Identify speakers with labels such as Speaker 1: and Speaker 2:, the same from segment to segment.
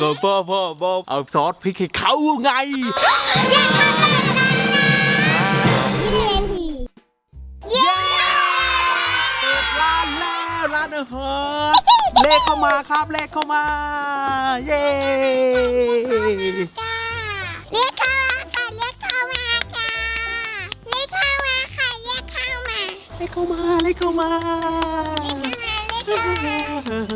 Speaker 1: ก็พ่อพ่อบอกเอาซอสพริกให้เขาไงเย้เปิดร้านแล้วร้านอาหารเลขเข้ามาครับเลขเข้ามา เย้
Speaker 2: เรียกเข้ามาค่ะ เล
Speaker 1: ขเข้ามาเข้ามา
Speaker 2: เรียกเข้ามาเรียกเข้ามา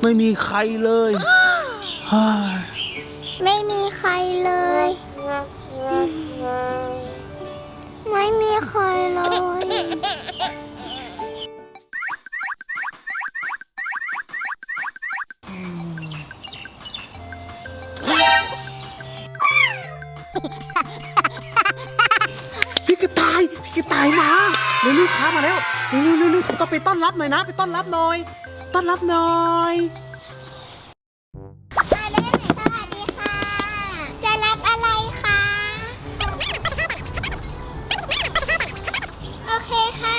Speaker 1: ไม่มีใครเลย
Speaker 2: ไม่มีใครเลย ไม่มีใครเลย
Speaker 1: ยพี่กระต่ายมาเร็วลูกค้ามาแล้วเร็วเร็วเร็วก็ไปต้อนรับหน่อยนะ ไปต้อนรับหน่อย ต้อนรับหน่อย
Speaker 2: มาเล่นสวัสดีค่ะ จะรับอะไรคะโอเคค่ะ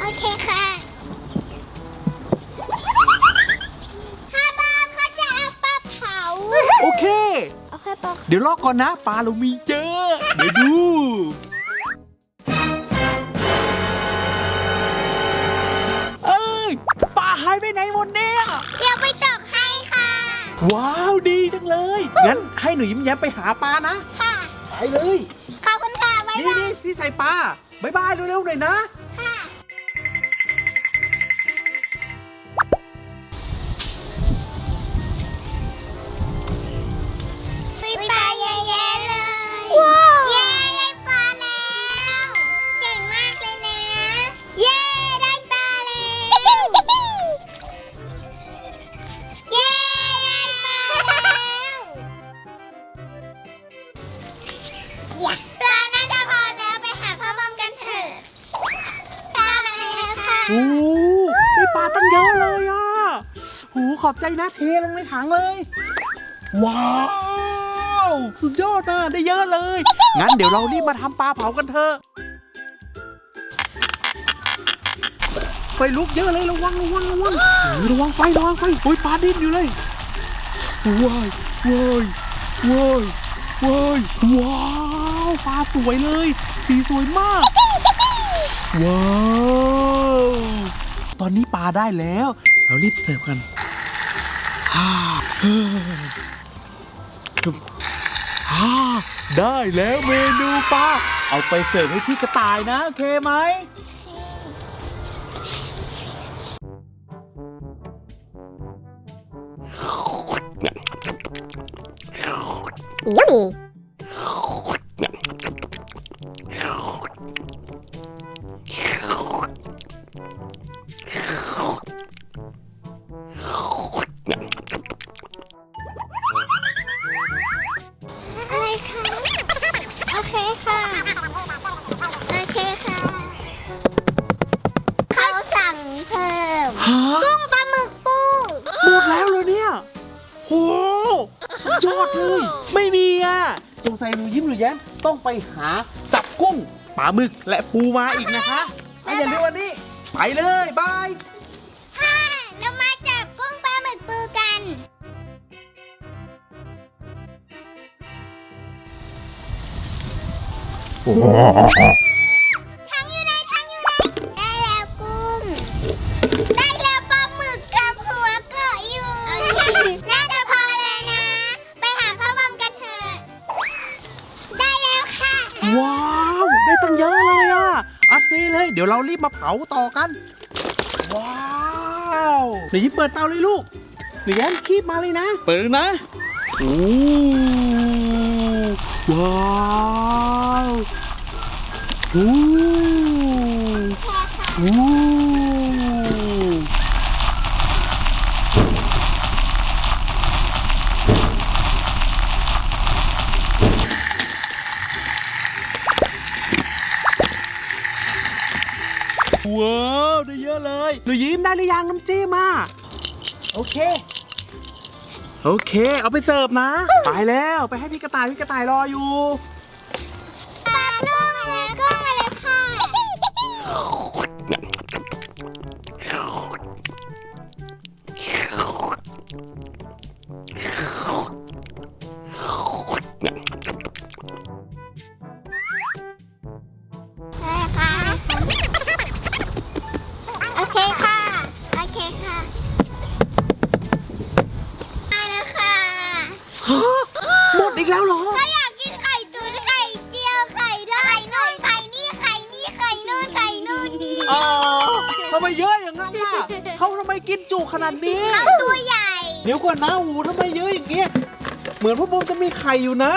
Speaker 2: โอเคค่ะถ้าบ้านเขาจะเอาปลาเผา
Speaker 1: โอเค
Speaker 2: โอเคปลา
Speaker 1: เดี๋ยวรอก่อนนะปลาเรามีเยอะเดี๋ยวดู ไปไหนหมดเนี่ย
Speaker 2: เดี๋ยวไปตกให้ค่ะ
Speaker 1: ว้าวดีจังเลย งั้นให้หนูยิ้มแย้มไปหาปลานะ
Speaker 2: ค่ะ
Speaker 1: ไปเลย
Speaker 2: ขอบคุณค่ะบ๊าย
Speaker 1: นี่
Speaker 2: บาย
Speaker 1: นี่ที่ใส่ปลาบายบายเร็วๆหน่อยนะาตั้งเยอะเลยอะโอ้ขอบใจนะเทลงในถังเลย ว้าว สุดยอดนะได้เยอะเลย งั้นเดี๋ยวเรารีบมาทำปลาเผากันเถอะไฟลุกเยอะเลยระวังระวังระวังระวังไฟระวังไฟโอ้ยปลาดิ้นอยู่เลยว้ายว้ายว้ายว้ายว้าวปลาสวยเลย สีสวยมาก ว้าว ตอนนี้ปลาได้แล้ว เรารีบเสิร์ฟกันฮ่าเฮ้ยจุ๊บฮ่าได้แล้วเมนูปลาเอาไปเสิร์ฟให้พี่กระต่ายนะโอเคไหม
Speaker 2: Yummy. อะไรคะ โอเคค่ะ โอเคค่ะ เขาสั่งเพิ่ม
Speaker 1: ฮะ
Speaker 2: กุ้งปลาหมึกปู
Speaker 1: หมดแล้วเหรอเนี่ยโหสุดยอดเลย ไม่มีอะสงสัยหนูยิ้มหนูแย้มต้องไปหาจับกุ้งปลาหมึกและปูมาอีกนะคะอะอย่าลืมวันนี้ ไปเลยบาย
Speaker 2: ทั้งอยู่ไหนทั้งอยู่ไหนได้แล้วกุ้ง ได้แล้วปลาหมึกกับหัวเกาะอยู่ น่าจะพอแล้วนะ ไปหาพ่อบอมกันเถอะ ได้แล้วค่ะ
Speaker 1: ว้าว ได้ตั้งเยอะเลยอะโอเคเลย เดี๋ยวเรารีบมาเผาต่อกัน ว้าวเดี๋ยวยิ้มเปิดเตาเลยลูกเดี๋ยวแย้มคีบมาเลยนะ เปิดเลยนะโอ้ ว้าวโอ้โอ้ว้าวได้เยอะเลย หนูยิ้มได้หรือยังน้ำจิ้มอะโอเค โอเค เอาไปเสิร์ฟนะ ไปแล้ว ไปให้พี่กระต่าย พี่กระต่ายรออยู่
Speaker 2: แล้วเห
Speaker 1: รอ
Speaker 2: ก็อยากกินไข่ตุ๋นไข่เจียวไข่ดาวไข่นู่นไข่นี่ไข่นี่ไข่นู่นไข่นู่นนี่
Speaker 1: อ๋อทำไมเยอะอย่างนั้นล่ะเขาทำไมกินจุขนาดนี้
Speaker 2: เขาตัวใหญ่
Speaker 1: เดี๋ยวก่อนนะหูทำไมเยอะอย่างเงี้ยเหมือนพ่อโมจะมีไข่อยู่นะ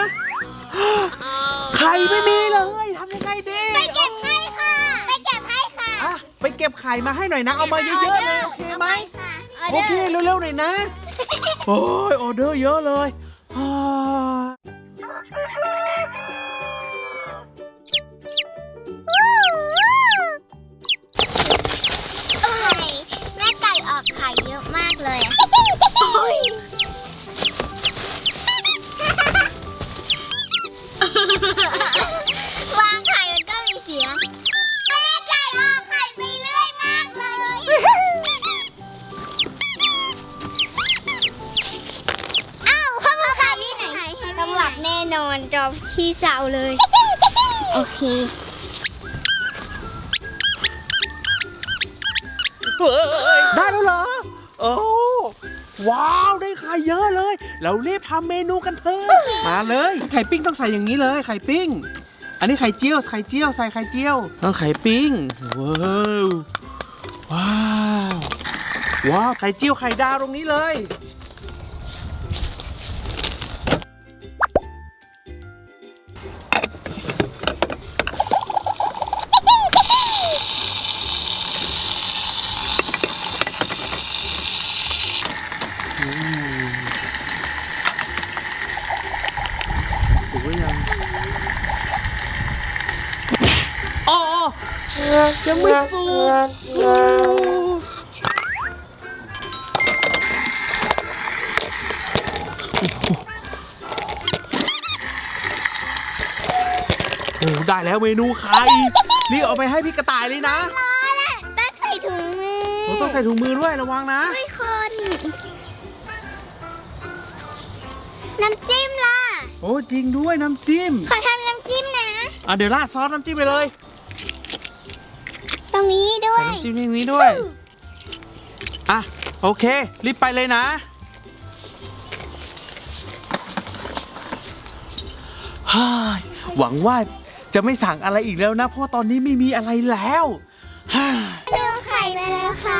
Speaker 1: ไข่ไม่มีเลยทำยังไงดี
Speaker 2: ไปเก็บให้ค่ะ ไปเก็บให้ค่ะ
Speaker 1: อะไปเก็บไข่มาให้หน่อยนะ เอามาเยอะๆเลยโอเคไหม
Speaker 2: ออ
Speaker 1: โอ
Speaker 2: เดอร์
Speaker 1: เคเร็วๆหน่อยนะโอ้ยออเดอร์เยอะเลย
Speaker 2: โอเค
Speaker 1: ได้แล้วเหรอ โอ้ ว้าว ได้ไข่เยอะเลย เรารีบทำเมนูกันเถอะ มาเลย ไข่ปิ้งต้องใส่อย่างนี้เลย ไข่ปิ้ง อันนี้ไข่เจียว ไข่เจียว ใส่ไข่เจียวแล้วไข่ปิ้ง ว้าว ว้าว ว้าว ไข่เจียวไข่ดาวตรงนี้เลย กหรือยังอ๋อยังไม่สุกโอ้ได้แล้วเมนูไข่รีบเอาไปให้พี่กระต่ายเลยนะ
Speaker 2: ร้อนอะต้องใส่ถุงมือ
Speaker 1: เราต้องใส่ถุงมือด้วยระวังนะ
Speaker 2: ด้วยคน น้ำจิ้มล่ะ
Speaker 1: โอ้จริงด้วยน้ำจิ้ม
Speaker 2: ขอทำน้ำจิ้มนะ
Speaker 1: อะเดี๋ยวราดซอสน้ำจิ้มไปเลย
Speaker 2: ตรงนี้ด้ว
Speaker 1: ใส่
Speaker 2: ย
Speaker 1: น้ำจิ้มอย่างนี้ด้วยอะโอเค รีบไปเลยนะฮ่ายหวังว่าจะไม่สั่งอะไรอีกแล้วนะ เพราะตอนนี้ไม่มีอะไรแล้วฮ่า
Speaker 2: ดูไข่มาแล้วค่ะ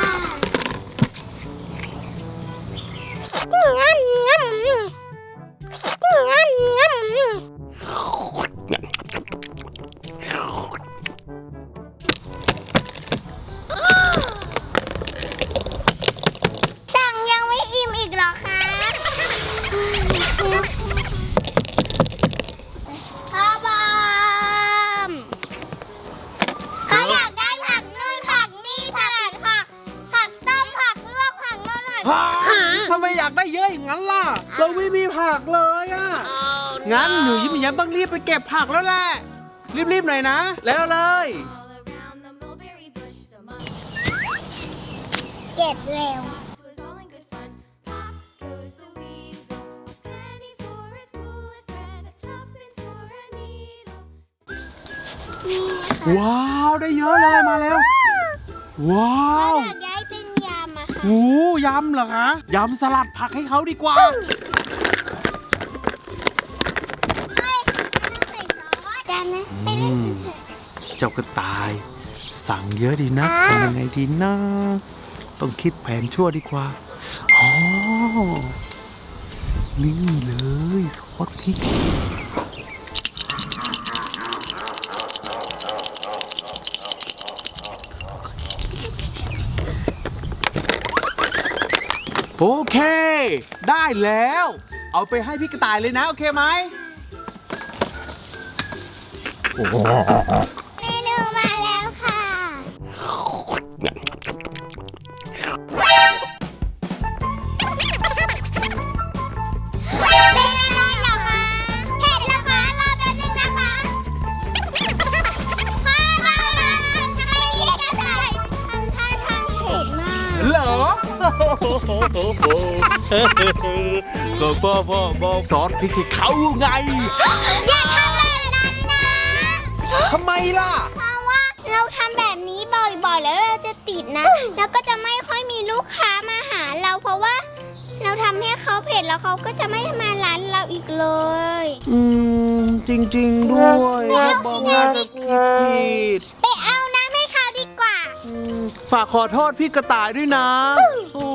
Speaker 2: งั้นงั้นงั้นงั้น สั่งยังไม่อิ่มอีกเหรอคะพ่อบอมเขาอยากได้ผักนู่นผักนี่สลัดผักผักต้มผักลวกผักโน่นผัก
Speaker 1: ฮ่า ทำไมอยากได้เยอะอย่างนั้นล่ะ เราไม่มีผักเลยอะ งั้นหนูยิ้มแย้มต้องรีบไปเก็บผักแล้วแหละ รีบๆหน่อยนะ แล้วเลย
Speaker 3: All around the mulberry bush, the moth
Speaker 2: เก็บเร็ว
Speaker 3: was all in good fun. Pop goes the weasel, a penny for a spool of thread, a tuppence for a needle.
Speaker 2: นี่ค่ะ
Speaker 1: ว้าว ได้เยอะเลยมาแล้ว ว้า
Speaker 2: เขา
Speaker 1: ว
Speaker 2: อยากย้ายเป็นยำอะค่ะ
Speaker 1: โอ้ยำเหรอคะยำสลัดผักให้เขาดีกว่า
Speaker 2: เฮ้ยไม่ต้องใส่ซอสกันนะไปเล่นกันเถอะ
Speaker 1: เจ้ากระต่าย สั่งเยอะดีนะ
Speaker 2: อ่า
Speaker 1: ทำยังไงดีนะต้องคิดแผนชั่วดีกว่าอ๋อนี่เลยซอสพริก โอเค ได้แล้ว เอาไปให้พี่กระต่ายเลยนะ โอเคไหม ก็พ่อพ่อบอกสอนพริกให้เขาไง
Speaker 2: อย่าทำแบบนั้นนะ
Speaker 1: ทำไมล่ะ
Speaker 2: เพราะว่าเราทำแบบนี้บ่อยๆ แล้วเราจะติดนะ แล้วก็จะไม่ค่อยมีลูกค้ามาหาเราเพราะว่า เราทำให้เขาเผ็ดแล้วเขาก็จะไม่มาร้านเราอีกเลย
Speaker 1: อืม จริง ๆ ด้วยบอกน่าจะคิดผิด
Speaker 2: ไปเอาน้ำให้เขาดีกว่า
Speaker 1: อืมฝากขอโทษพี่กระต่ายด้วยนะโอ้